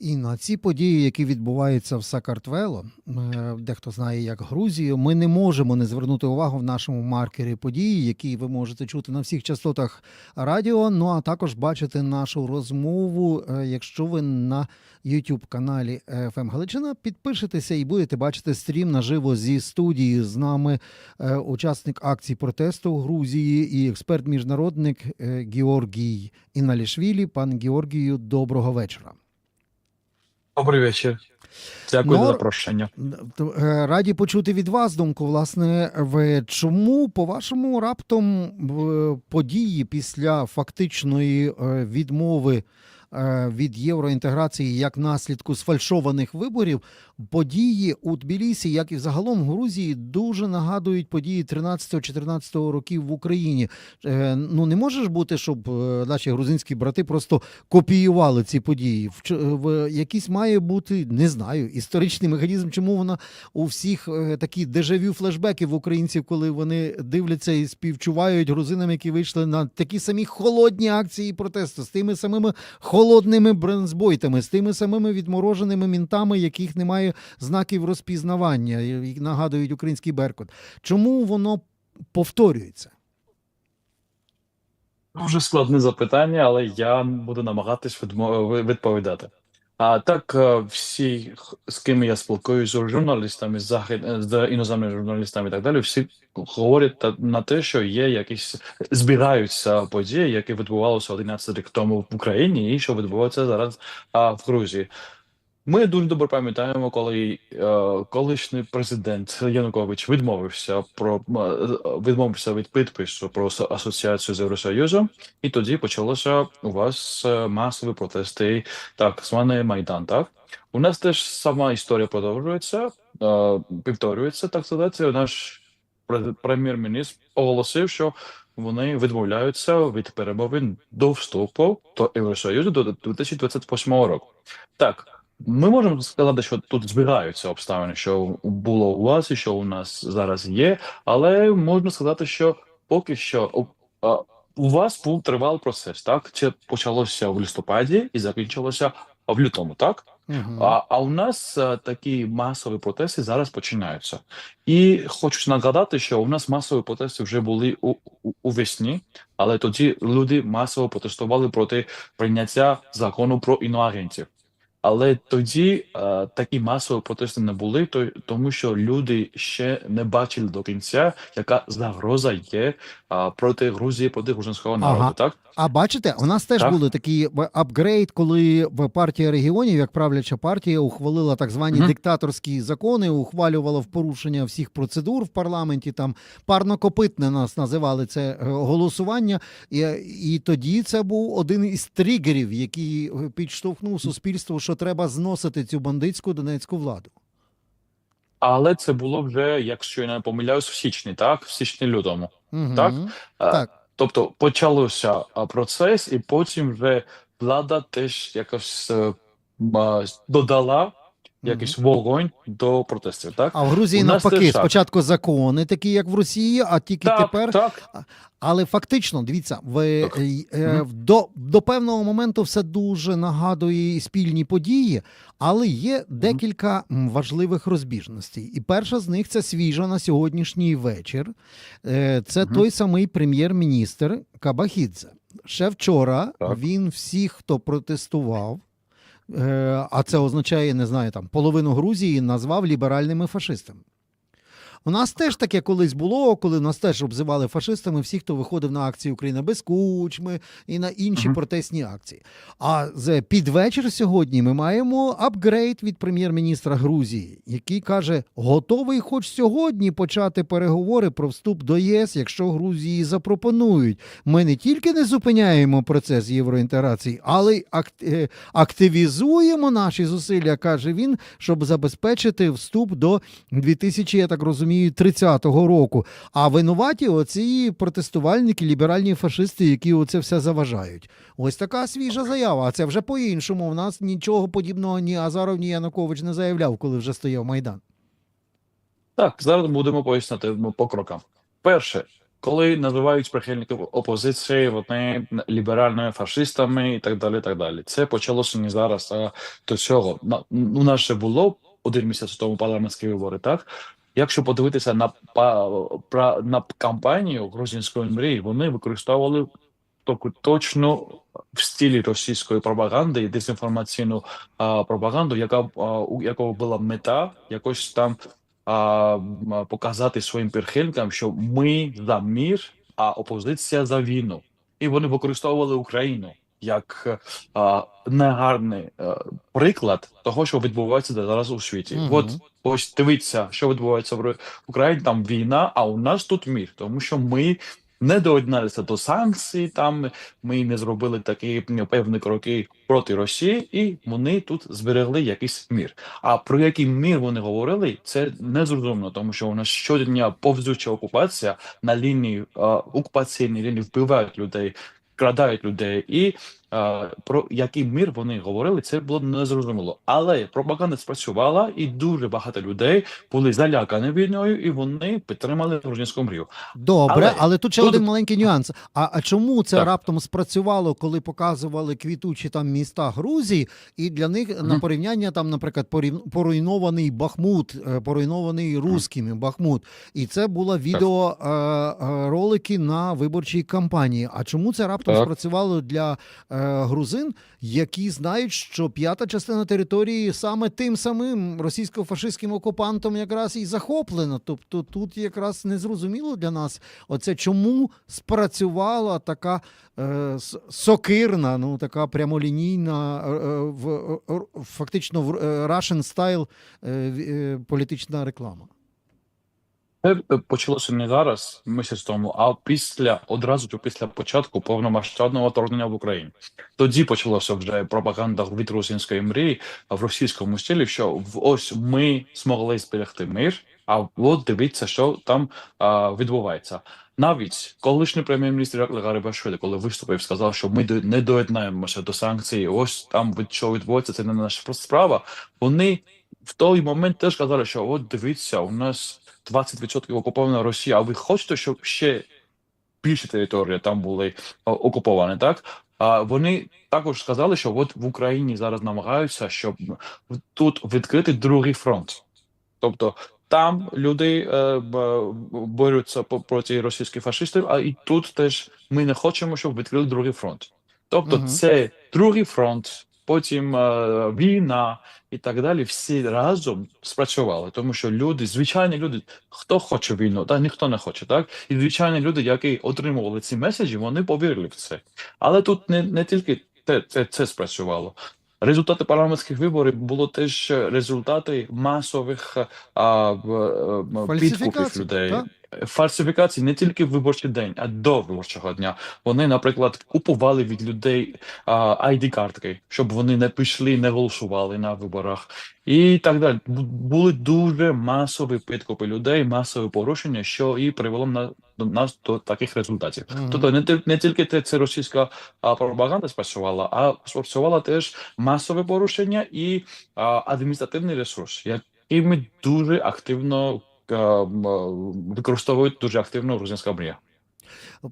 І на ці події, які відбуваються в Сакартвело, е, дехто знає як Грузію, ми не можемо не звернути увагу в нашому маркері події, які ви можете чути на всіх частотах радіо. Ну а також бачити нашу розмову, е, якщо ви на youtube каналі FM Галичина підпишетеся і будете бачити стрім наживо зі студії. З нами е, учасник акції протесту в Грузії і експерт-міжнародник Георгій Іналішвілі. Пан Георгію, доброго вечора. Добрий вечір. Дякую Ну, за запрошення. Е, Раді почути від вас думку. Власне, ви чому, по-вашому, раптом події після фактичної е, відмови е, від євроінтеграції як наслідку сфальшованих виборів, події у Тбілісі, як і взагалом в Грузії, дуже нагадують події 13-14 років в Україні. Е, Ну не може ж бути, щоб е, наші грузинські брати просто копіювали ці події. В, якийсь має бути, не знаю, історичний механізм, чому вона у всіх е, такі дежавю флешбеки в українців, коли вони дивляться і співчувають грузинам, які вийшли на такі самі холодні акції протесту з тими самими холодними бронзбойтами, з тими самими відмороженими мінтами, яких немає знаків розпізнавання, нагадують український беркут. Чому воно повторюється? Дуже складне запитання, але я буду намагатись відповідати. А так, е, всі, з ким я спілкуюся, з журналістами, захід, з іноземними журналістами і так далі, всі говорять на те, що є якісь збігаються події, які відбувалися 11 рік тому в Україні, і що відбувається зараз в Грузії. Ми дуже добре пам'ятаємо, коли е, колишній президент Янукович відмовився про е, відмовився від підпису про асоціацію з Євросоюзом, і тоді почалося у вас е, масові протести, так званий Майдан. Так у нас теж сама історія продовжується, е, повторюється, так сказати. Наш пре- прем'єр-міністр оголосив, що вони відмовляються від перемовин до вступу до Євросоюзу до 2028 року. Так. Ми можемо сказати, що тут збігаються обставини, що було у вас і що у нас зараз є, але можна сказати, що поки що у, вас був тривалий процес, так? Це почалося в листопаді і закінчилося в лютому, так? Угу. А, а у нас а, такі масові протести зараз починаються. І хочу нагадати, що у нас масові протести вже були у, у, у весні, але тоді люди масово протестували проти прийняття закону про іноагентів. Але тоді е, такі масові протести не були, то, тому що люди ще не бачили до кінця, яка загроза є е, проти Грузії, проти грузинського народу. Ага. Так А бачите, у нас теж Так. були такі апгрейд, коли партія регіонів, як правляча партія, ухвалила так звані Мгм. диктаторські закони, ухвалювала в порушення всіх процедур в парламенті. Там парнокопитне нас називали це е, голосування. І, і тоді це був один із тригерів, який е, підштовхнув суспільство, що треба зносити цю бандитську донецьку владу. але це було вже, якщо я не помиляюсь, в січні, так в січні лютому. Угу. Так. Е, Так. Тобто почалося процес, і потім вже влада теж якось е, додала якийсь вогонь до протестів. Так А в Грузії У навпаки, теж спочатку закони, такі як в Росії, а тільки так, тепер так. Але фактично, дивіться, ви, Так. е, е, до, до певного моменту все дуже нагадує спільні події, але є декілька важливих розбіжностей. І перша з них це свіжа на сьогоднішній вечір. Е, Це Мгм. той самий прем'єр-міністр Кабахідзе. Ще вчора Так. він всіх, хто протестував. Е, А це означає, не знаю, там половину Грузії назвав ліберальними фашистами. У нас теж таке колись було, коли нас теж обзивали фашистами всі, хто виходив на акції Україна без кучми і на інші Мгм. протестні акції. А з під вечір сьогодні ми маємо апгрейд від прем'єр-міністра Грузії, який каже: готовий хоч сьогодні почати переговори про вступ до ЄС, якщо Грузії запропонують. Ми не тільки не зупиняємо процес євроінтеграції, але й е, активізуємо наші зусилля, каже він, щоб забезпечити вступ до 2000, я так розумію, 30-го року. А винуваті оці протестувальники, ліберальні фашисти, які оце все заважають. Ось така свіжа заява. А це вже по-іншому. У нас нічого подібного ні Азаров, ні Янукович не заявляв, коли вже стояв Майдан. Так, зараз будемо пояснити ну, по крокам. Перше, коли називають прихильників опозиції, вони ліберальними фашистами і так далі. так далі. Це почалося не зараз, а до цього. У нас ще було один місяць тому парламентські вибори, так? Якщо подивитися на, на кампанію грузинської мрії, вони використовували таку точно в стилі російської пропаганди і дезінформаційну а, пропаганду, яка у якого була мета якось там а, показати своїм прихильникам, що ми за мір, а опозиція за війну. І вони використовували Україну як а, негарний а, приклад того, що відбувається зараз у світі. Мгм. От ось дивіться, що відбувається в Україні. Там війна, а у нас тут мір, тому що ми не доєдналися до санкцій. Там ми не зробили такі певні кроки проти Росії, і вони тут зберегли якийсь мір. А про який мір вони говорили, це не зрозуміло, тому що у нас щодня повзуча окупація на лінії е, окупаційній лінії вбивають людей, крадають людей, і про який мір вони говорили, це було незрозуміло. Але пропаганда спрацювала, і дуже багато людей були залякані війною, і вони підтримали грузинську мрію. Добре, але, Але тут ще тут- один маленький нюанс. А, а чому це Так. раптом спрацювало, коли показували квітучі там міста Грузії, і для них на порівняння там, наприклад, поруйнований Бахмут, е, поруйнований русскими Бахмут, і це було відео е, е, ролики на виборчій кампанії. А чому це раптом Так. спрацювало для грузин, які знають, що п'ята частина території саме тим самим російсько-фашистським окупантом якраз і захоплена? Тобто тут якраз незрозуміло для нас оце чому спрацювала така е, сокирна, ну така прямолінійна, е, е, в, е, е, фактично в е, Russian style е, е, політична реклама. Це е, почалося не зараз, місяць тому, а після одразу після початку повномасштабного вторгнення в Україні. Тоді почалося вже пропаганда від російської мрії в російському стилі, що ось ми змогли зберегти мир. А от дивіться, що там а, відбувається. Навіть колишній прем'єр-міністр Іракли Гарибашвілі, коли виступив, сказав, що ми не доєднаємося до санкцій. Ось там від що відбувається, це не наша справа. Вони в той момент теж казали, що от дивіться, у нас 20% окупована Росія, а ви хочете, щоб ще більше території там були окуповані, так? А вони також сказали, що от в Україні зараз намагаються, щоб тут відкрити другий фронт. Тобто там люди е, борються проти російських фашистів, а і тут теж ми не хочемо, щоб відкрили другий фронт. Тобто, Мгм. це другий фронт, потім е, війна і так далі. Всі разом спрацювали, тому що люди, звичайні люди, хто хоче війну, та ніхто не хоче, так і звичайні люди, які отримували ці меседжі, вони повірили в це. Але тут не, не тільки те, це, це спрацювало. Результати парламентських виборів було теж результати масових а, е, підкупів людей. так? Фальсифікації не тільки в виборчий день, а до виборчого дня. Вони, наприклад, купували від людей id картки, щоб вони не пішли, не голосували на виборах, і так далі. Бу- Були дуже масові підкупи людей, масові порушення, що і привело на до нас до таких результатів. Мгм. Тобто не, не тільки те, це російська а, пропаганда спрацювала, а спрацювала теж масове порушення і а, адміністративний ресурс, який ми дуже активно використовують дуже активно грузинська мрія.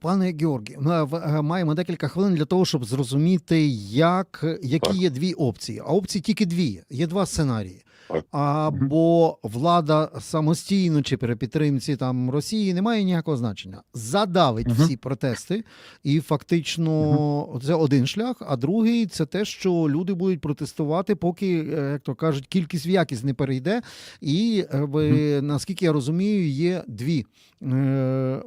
Пане Георгі, ми в- е, маємо декілька хвилин для того, щоб зрозуміти, як, які Так. є дві опції. А опції тільки дві. Є два сценарії. Або влада самостійно чи при підтримці там Росії не має ніякого значення. Задавить всі протести, і фактично це один шлях. А другий це те, що люди будуть протестувати, поки, е, як то кажуть, кількість в якість не перейде. І е, наскільки я розумію, є дві е,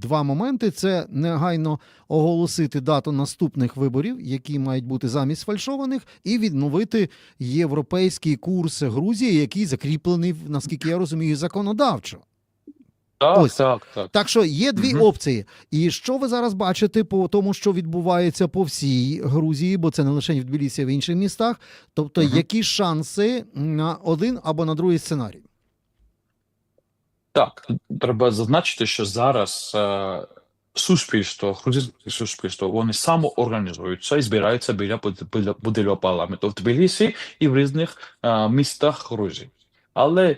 два моменти: це негайно оголосити дату наступних виборів, які мають бути замість фальшованих, і відновити європейський курс Грузії, який закріплений, наскільки я розумію, законодавчо. Так, Ось. так, так. Так що є дві Мгм. опції. І що ви зараз бачите по тому, що відбувається по всій Грузії, бо це не лише в Тбілісі, а в інших містах. Тобто, Мгм. які шанси на один або на другий сценарій? Так, треба зазначити, що зараз е, суспільство, грузинське суспільство, вони самоорганізуються і збираються біля буд- будівлі парламенту в Тбілісі і в різних е, містах Грузії. Але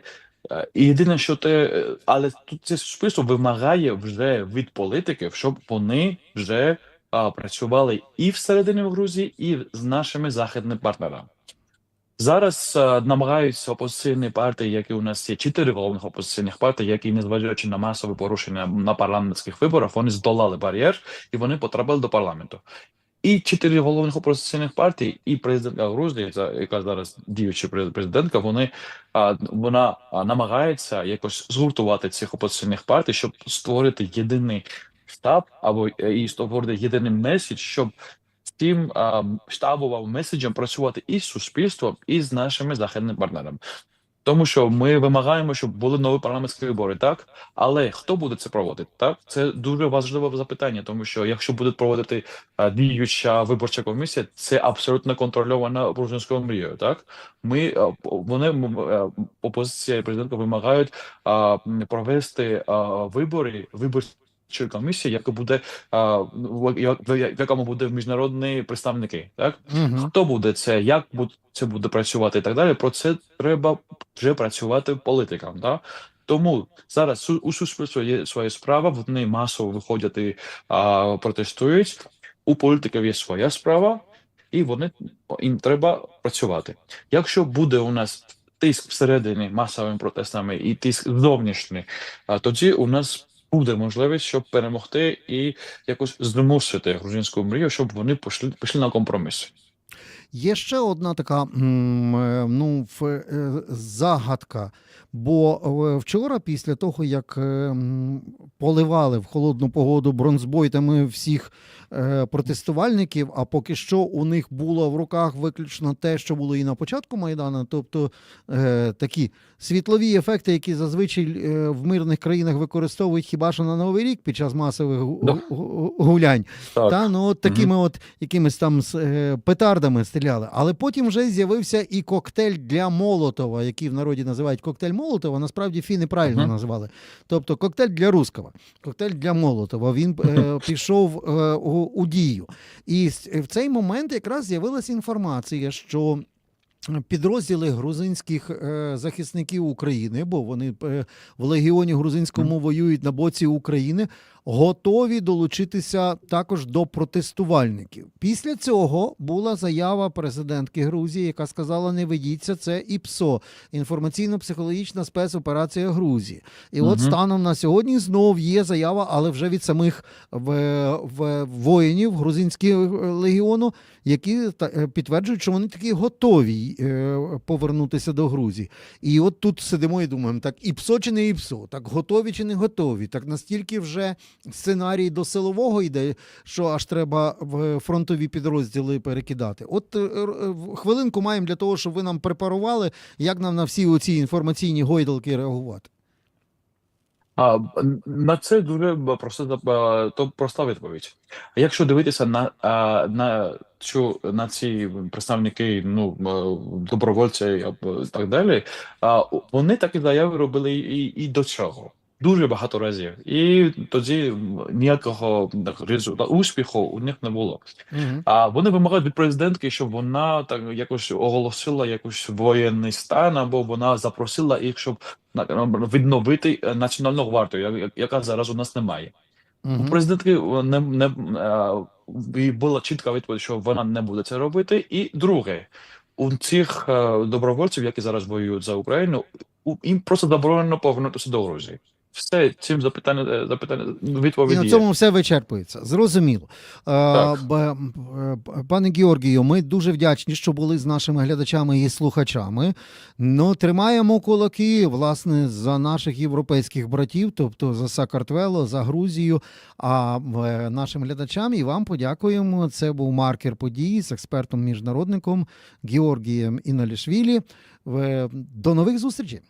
Е, єдине, що те, е, але тут це суспільство вимагає вже від політиків, щоб вони вже а, працювали і всередині Грузії, і з нашими західними партнерами. Зараз е, намагаються опозиційні партії, які у нас є чотири головних опозиційних партії, які, незважаючи на масові порушення на парламентських виборах, вони здолали бар'єр і вони потрапили до парламенту. І чотири головних опозиційних партій, і президентка Грузії, яка зараз діюча президентка, вони вона намагається якось згуртувати цих опозиційних партій, щоб створити єдиний штаб або е, і створити єдиний меседж, щоб а, штабовим меседжем працювати і з суспільством, і з нашими західними партнерами. Тому що ми вимагаємо, щоб були нові парламентські вибори, так але хто буде це проводити? Так це дуже важливе запитання, тому що якщо буде проводити діюча виборча комісія, це абсолютно контрольована грузинською мрією. Так ми вони е, опозиція і президентка вимагають провести вибори виборчої комісії, яка буде а, в, якому буде міжнародні представники, так Угу. Хто буде це, як буде це буде працювати і так далі. Про це треба вже працювати політикам. Да? Тому зараз у суспільства є своя справа, вони масово виходять і а, протестують. У політиків є своя справа, і вони їм треба працювати. Якщо буде у нас тиск всередині масовими протестами і тиск зовнішній, тоді у нас буде можливість, щоб перемогти і якось змусити грузинську мрію, щоб вони пішли, пішли на компроміс. Є ще одна така е, ну, е, загадка. Бо е, вчора, після того, як поливали в холодну погоду бронзбойтами всіх протестувальників, а поки що у них було в руках виключно те, що було і на початку Майдану, тобто такі світлові ефекти, які зазвичай в мирних країнах використовують хіба що на Новий рік під час масових гулянь. Так. Та ну от такими от якимись там петардами стріляли. Але потім вже з'явився і коктейль для Молотова, який в народі називають коктейль Молотова. Насправді фіни правильно Мгм. називали. Тобто коктейль для руского, коктейль для Молотова. Він е, пішов е, у, у дію. І в цей момент якраз з'явилася інформація, що. Підрозділи грузинських е, захисників України, бо вони е, в легіоні грузинському воюють на боці України, готові долучитися також до протестувальників. Після цього була заява президентки Грузії, яка сказала: не ведіться, це ІПСО, інформаційно-психологічна спецоперація Грузії. І от станом на сьогодні знов є заява, але вже від самих в, в, воїнів грузинського легіону, які е, підтверджують, що вони такі готові е, повернутися до Грузії. І от тут сидимо і думаємо: так ІПСО чи не ІПСО, так готові чи не готові, так настільки вже сценарій до силового йде, що аж треба в фронтові підрозділи перекидати. От е, е, хвилинку маємо для того, щоб ви нам препарували, як нам на всі оці інформаційні гойдалки реагувати. А на це дуже просто б- то проста відповідь. Якщо дивитися на, на цю на ці представники, ну е, добровольці і так далі, вони такі заяви робили і, і до цього. Дуже багато разів, і тоді ніякого так, результату успіху у них не було. Угу. А вони вимагають від президентки, щоб вона так якось оголосила якийсь воєнний стан, або вона запросила їх, щоб відновити е, національну гвардію, яка зараз у нас немає. У Угу. президентки е, не, не е, і була чітка відповідь, що вона не буде це робити. І друге, у цих добровольців, які зараз воюють за Україну, у- їм просто заборонено повернутися до Грузії. Все цим запитання е, запитання І відповідь на цьому все вичерпується. Зрозуміло. Так. е, Пане Георгію, ми дуже вдячні, що були з нашими глядачами і слухачами. Ну, тримаємо кулаки, власне, за наших європейських братів, тобто за Сакартвело, за Грузію. А е, нашим глядачам і вам подякуємо. Це був маркер події з експертом-міжнародником Георгієм Іналішвілі. До нових зустрічей.